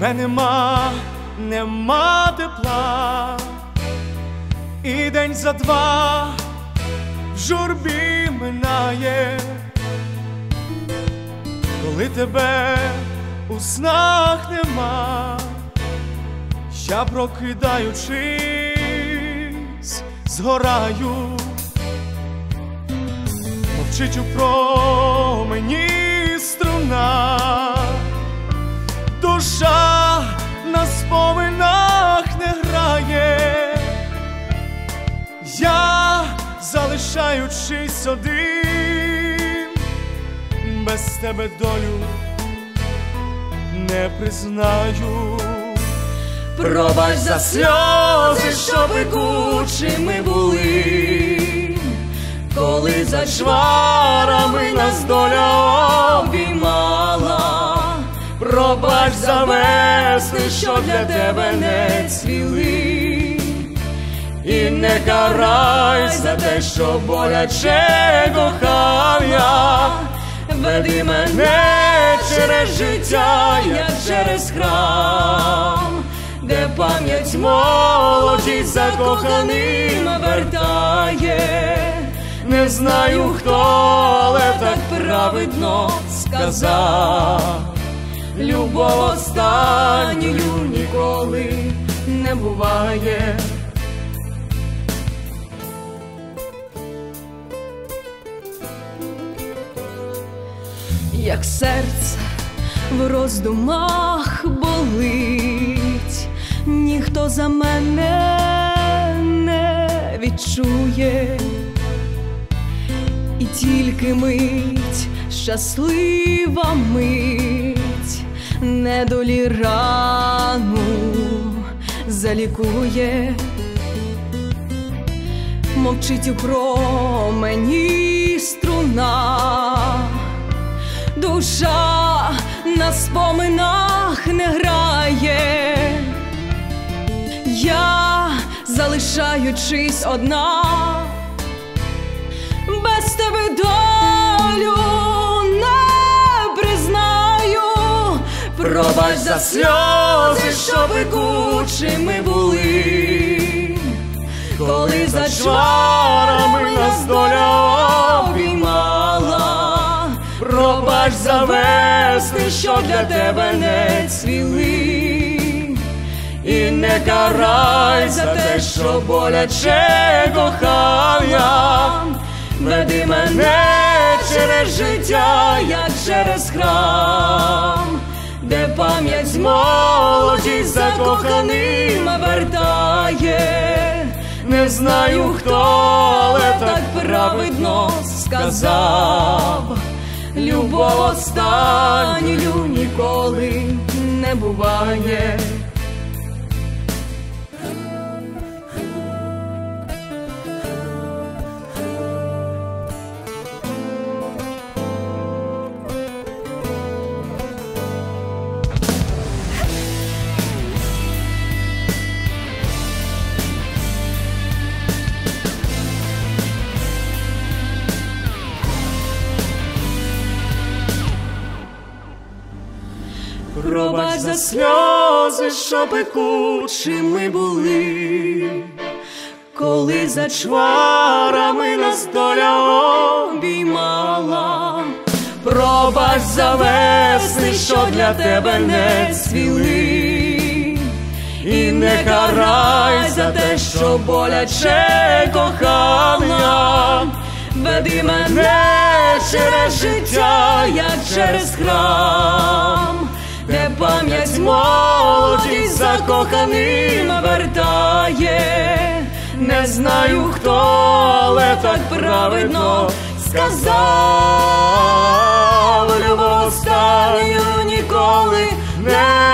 тебе нема, нема тепла, і день за два в журбі минає, коли тебе у снах нема, я прокидаючись, згораю, мовчить у промені струна, душа залишаючись один, без тебе долю не признаю. Пробач за сльози, що пекучими були, коли за чварами нас доля обіймала, пробач за весни, що для тебе не цвіли, і не карай за те, що боляче кохав веди мене через життя, як через храм де пам'ять молоді закоханим вертає, не знаю хто, але так праведно сказав, любов останньою ніколи не буває. Як серце в роздумах болить, ніхто за мене не відчує, і тільки мить, щаслива мить, недолі рану залікує, мовчить у промені струна, душа на споминах не грає. Я, залишаючись одна, без тебе долю не признаю, пробач за сльози, що пекучими були, коли за пробач за весни, що для тебе не цвіли. І не карай за те, що боляче кохав я, веди мене через життя, як через храм, де пам'ять молоді закоханим вертає, не знаю хто, але так праведно сказав. Любов останню ніколи не буває. Пробач за сльози, що пекучими були, коли за чварами нас доля обіймала, пробач за весни, що для тебе не цвіли, і не карай за те, що боляче кохав я, веди мене через життя, як через храм де пам'ять молодість закоханим вертає, не знаю хто, але так праведно сказав, любов станю ніколи не.